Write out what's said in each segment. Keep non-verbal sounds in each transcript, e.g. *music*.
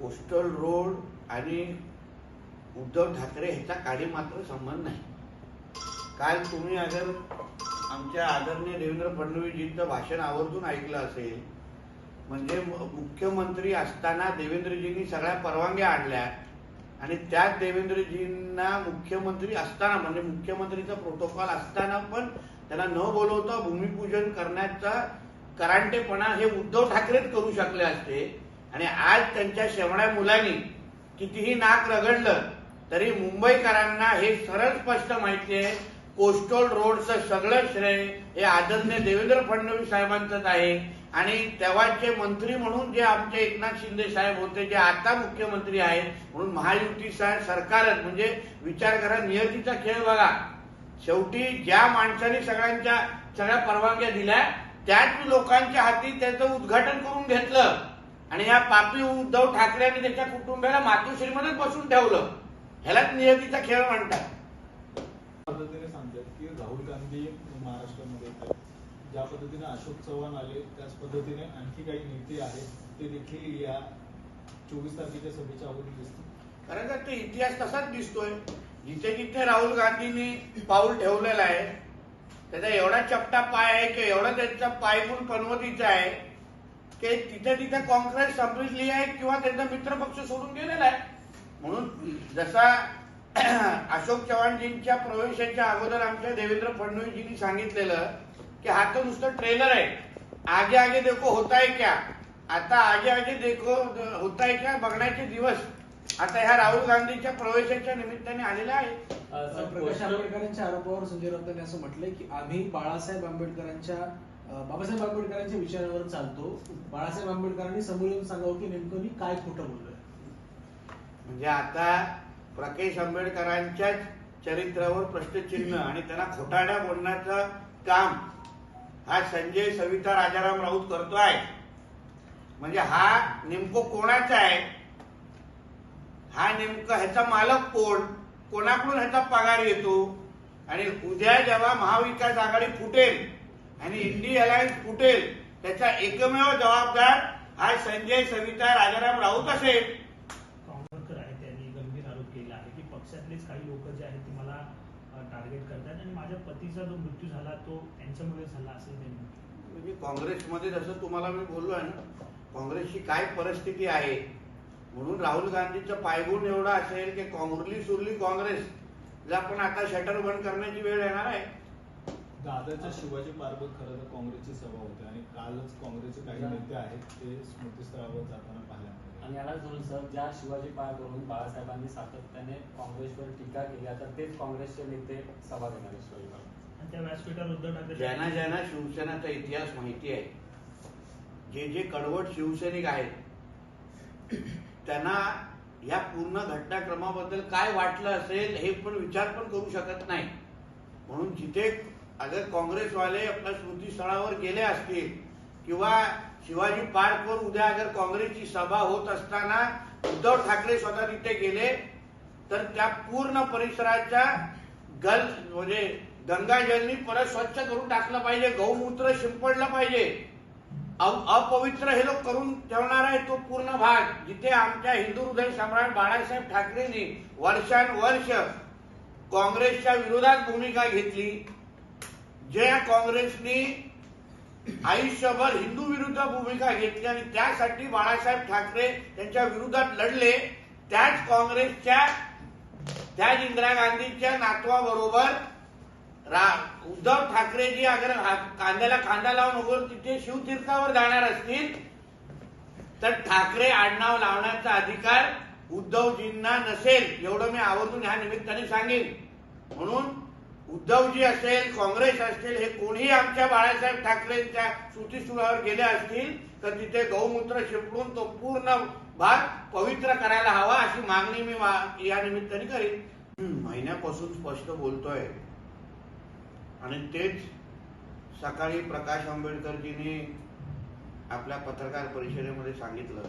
Coastal road आणि उद्धव ठाकरे ह्याचा काही मात्र संबंध नाही. काल तुम्ही अगर आमच्या आदरणीय देवेंद्र फडणवीसजींचं भाषण आवर्जून ऐकलं असेल म्हणजे मुख्यमंत्री असताना देवेंद्रजींनी सगळ्या परवानग्या आणल्या आणि त्याच देवेंद्रजींना मुख्यमंत्री असताना म्हणजे मुख्यमंत्रीचा प्रोटोकॉल असताना पण त्यांना न बोलवता भूमिपूजन करण्याचा करांटेपणा हे उद्धव ठाकरेच करू शकले असते. आणि आज त्यांच्या शेवण्या मुलांनी कितीही नाक रगडलं तरी मुंबईकरांना हे सरळ स्पष्ट माहिती आहे कोस्टल रोडचं सगळं श्रेय हे आदरणीय देवेंद्र फडणवीस साहेबांचंच आहे. आणि तेव्हाचे मंत्री म्हणून जे आमचे एकनाथ शिंदे साहेब होते जे आता मुख्यमंत्री आहेत म्हणून महायुती साहेब सरकारच म्हणजे विचार करा नियतीचा खेळ बघा. शेवटी ज्या माणसाने सगळ्यांच्या सगळ्या परवानग्या दिल्या त्याच लोकांच्या हाती त्याचं उद्घाटन करून घेतलं. आणि या पापी उद्धव ठाकरे आणि त्याच्या कुटुंबियाला मातोश्रीमध्येच बसून ठेवलं. ह्यालाच नियतीचा खेळ म्हणतात. पद्धतीने सांगतात की राहुल गांधी महाराष्ट्रामध्ये ज्या पद्धतीने अशोक चव्हाण आले त्याच पद्धतीने आणखी काही नेते आहेत ते देखील या चोवीस तारखेच्या सभेच्या अगोदर दिसतील. कारण का ते इतिहास तसाच दिसतोय. जिथे जिथे राहुल गांधींनी पाऊल ठेवलेलं आहे त्याचा एवढा चपटा पाय आहे की एवढा त्यांचा पायगुण पनवतीचा आहे की तिथे तिथे काँग्रेस संपली आहे किंवा त्यांचा मित्रपक्ष सोडून गेलेला आहे. म्हणून जसा *clears throat* अशोक चव्हाणजींच्या प्रवेशाच्या अगोदर आमच्या देवेंद्र फडणवीसजींनी सांगितलेलं की हा तर नुसतं ट्रेलर आहे. आगे आगे देखो होता है क्या? आता आगे आगे देखो होता है क्या? बघण्याचे दिवस. आता ह्या राहुल गांधीच्या प्रवेशाच्या निमित्ताने आलेले आहेत प्रकाश आंबेडकरांच्या आरोपावर संजय राऊतांनी असं म्हटलंय की आम्ही बाळासाहेब आंबेडकरांच्या अं, बाबासाहेब आंबेडकरांच्या विचारावर चालतो. बाळासाहेब आंबेडकरांनी समोर येऊन सांगावं की नेमकं मी काय खोटं बोललोय? म्हणजे आता प्रकेश आंबेडकरांच्याच चरित्रावर प्रश्नचिन्ह आणि त्यांना खोटाड्या बोलण्याचं काम हा संजय सविता राजाराम राऊत करतोय. म्हणजे हा नेमकं कोणाचा आहे? हा नेमकं ह्याचा मालक कोण? कोणाकडून ह्याचा पगार येतो? आणि उद्या जेव्हा महाविकास आघाडी फुटेल आणि इंडी अलायन्स फुटेल त्याचा एकमेव जबाबदार हा संजय सविता राजाराम राऊत असेल. काँग्रेसकर आहे त्यांनी गंभीर आरोप केला आहे की पक्षातलेच काही लोक जे आहेत ते मला टार्गेट करतात आणि माझ्या पतीचा जो मृत्यू झाला तो त्यांच्यामुळे झाला असं त्यांनी. म्हणजे काँग्रेसमध्ये जसं तुम्हाला मी बोललोय ना काँग्रेसची काय परिस्थिती आहे म्हणून राहुल गांधीचं पायगुण एवढं असेल की काँग्रेसली सुरली काँग्रेसला पण आता शटर बंद करण्याची वेळ येणार आहे. दादाच्या शिवाजी पार्कवर खरं तर काँग्रेसची सभा होती आणि कालच काँग्रेसचे काही नेते आहेत ते स्मृतीस्थळावर जाताना मिळाले. आणि याला धरून सर ज्या शिवाजी पार्कवरून बाळासाहेबांनी सातत्याने काँग्रेसवर टीका केली आता तेच काँग्रेसचे नेते सभा घेणार आहेत शिवाजी पार्क. आणि त्या व्यासपीठावर उद्धव ठाकरे ज्यांना ज्यांना शिवसेनाचा इतिहास माहिती आहे जे जे कडवट शिवसैनिक आहेत त्यांना या पूर्ण घटनाक्रमाबद्दल काय वाटलं असेल हे पण विचार पण करू शकत नाही. म्हणून जिथे अगर काँग्रेसवाले आपल्या स्मृतीस्थळावर गेले असतील किंवा शिवाजी पार्कवर उद्या अगर काँग्रेसची सभा होत असताना उद्धव ठाकरे स्वतः तिथे गेले तर त्या पूर्ण परिसराच्या गल म्हणजे गंगाजलनी परत स्वच्छ करून टाकलं पाहिजे गौमूत्र शिंपडलं पाहिजे. अपवित्र हे लोक करून ठेवणार आहे तो पूर्ण भाग. जिथे आमच्या हिंदू हृदय सम्राट बाळासाहेब ठाकरेंनी वर्षानुवर्ष काँग्रेसच्या विरोधात भूमिका घेतली. ज्या काँग्रेसनी आयुष्यभर हिंदू विरुद्ध भूमिका घेतली आणि त्यासाठी बाळासाहेब ठाकरे त्यांच्या विरोधात लढले त्याच काँग्रेसच्या त्याच इंदिरा गांधीच्या नातवाबरोबर उद्धव ठाकरेजी अगर कांद्याला कांदा लावून वगैरे तिथे शिवतीर्थावर जाणार असतील तर ठाकरे आडनाव लावण्याचा अधिकार उद्धवजींना नसेल एवढं मी आवर्जून ह्या निमित्ताने सांगेन. म्हणून उद्धवजी असेल काँग्रेस असेल हे कोणीही आमच्या बाळासाहेब ठाकरेंच्या सुतीसुरावर गेले असतील तर तिथे गौमूत्र शिंपडून तो पूर्ण भाग पवित्र करायला हवा अशी मागणी मी या निमित्ताने करीन. महिन्यापासून स्पष्ट बोलतोय. आणि तेच सकाळी प्रकाश आंबेडकरजींनी आपल्या पत्रकार परिषदेमध्ये सांगितलं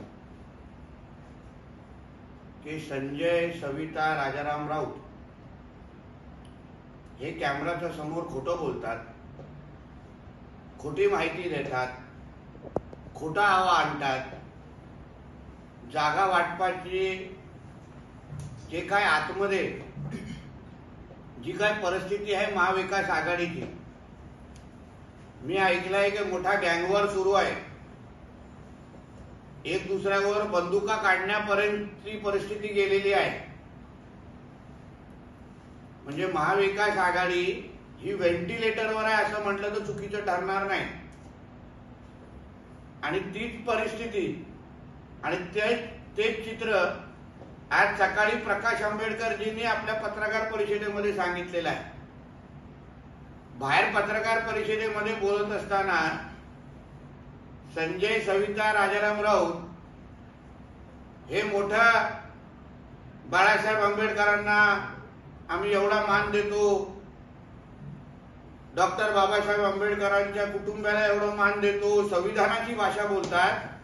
की संजय सविता राजाराम राऊत हे कॅमेराच्या समोर खोटं बोलतात खोटी माहिती देतात खोटा हवा आणतात जागा वाटपाची जे काय आतमध्ये जी काय परिस्थिती आहे महाविकास आघाडीची. मी ऐकलंय की मोठा गँगवॉर सुरू आहे. एक दुसऱ्यावर बंदुका काढण्यापर्यंतची परिस्थिती गेलेली आहे. म्हणजे महाविकास आघाडी ही व्हेंटिलेटरवर आहे असं म्हटलं तर चुकीचं ठरणार नाही. आणि तीच परिस्थिती आणि ते तेच चित्र आज सकाळी प्रकाश आंबेडकरजींनी आपल्या पत्रकार परिषदेमध्ये सांगितलेलं आहे. बाहेर पत्रकार परिषदेमध्ये बोलत असताना संजय सविता राजाराम राऊत हे मोठा बाळासाहेब आंबेडकरांना आम्ही एवढा मान देतो. डॉक्टर बाबासाहेब आंबेडकरांच्या कुटुंबाला एवढं मान देतो. संविधानाची भाषा बोलतात.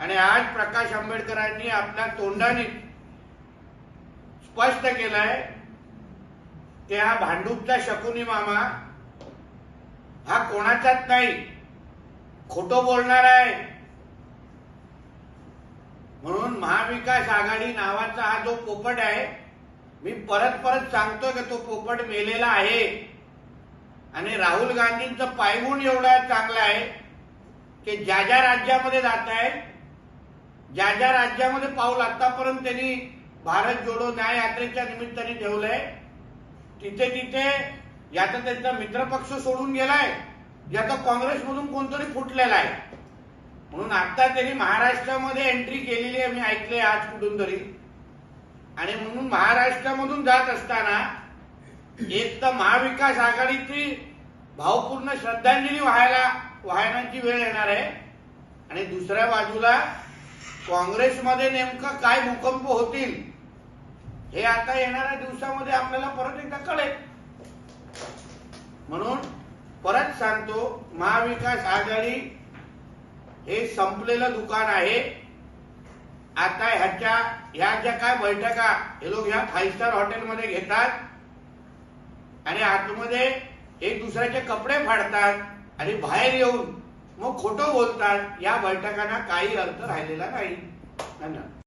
आणि आज प्रकाश आंबेडकरांनी आपल्या तोंडाने स्पष्ट केलंय की हा भांडूपचा शकुनी मामा हा कोणाचाच नाही खोटं बोलणार आहे. म्हणून महाविकास आघाडी नावाचा हा जो पोपट आहे मी परत परत सांगतो की तो पोपट मेलेला आहे. आणि राहुल गांधींचं पायगुण एवढा चांगला आहे की ज्या ज्या राज्यामध्ये जात आहेत ज्या ज्या राज्यामध्ये पाऊल आतापर्यंत त्यांनी भारत जोडो न्याय यात्रेच्या निमित्ताने ठेवलंय तिथे तिथे याचा त्यांचा मित्रपक्ष सोडून गेलाय याचा काँग्रेसमधून कोणतरी फुटलेला आहे. म्हणून आता त्यांनी महाराष्ट्रामध्ये एंट्री केलेली आहे मी ऐकले आज कुठून तरी आणि म्हणून महाराष्ट्रामधून जात असताना एक तर महाविकास आघाडीची भावपूर्ण श्रद्धांजली व्हायला वाहनांची वेळ येणार आहे. आणि दुसऱ्या बाजूला काँग्रेसमध्ये नेमकं काय भूकंप होतील हे आता येणाऱ्या दिवसामध्ये आपल्याला परत एकदा कळेल. म्हणून परत सांगतो महाविकास आघाडी हे संपलेलं दुकान आहे. आता ह्याच्या ह्या ज्या काय बैठका हे लोक ह्या फाईव्ह स्टार हॉटेलमध्ये घेतात. आणि आतमध्ये एक दुसऱ्याचे कपडे फाडतात आणि बाहेर येऊन मग खोटं बोलतात या बैठकांना काही अर्थ राहिलेला नाही. धन्यवाद.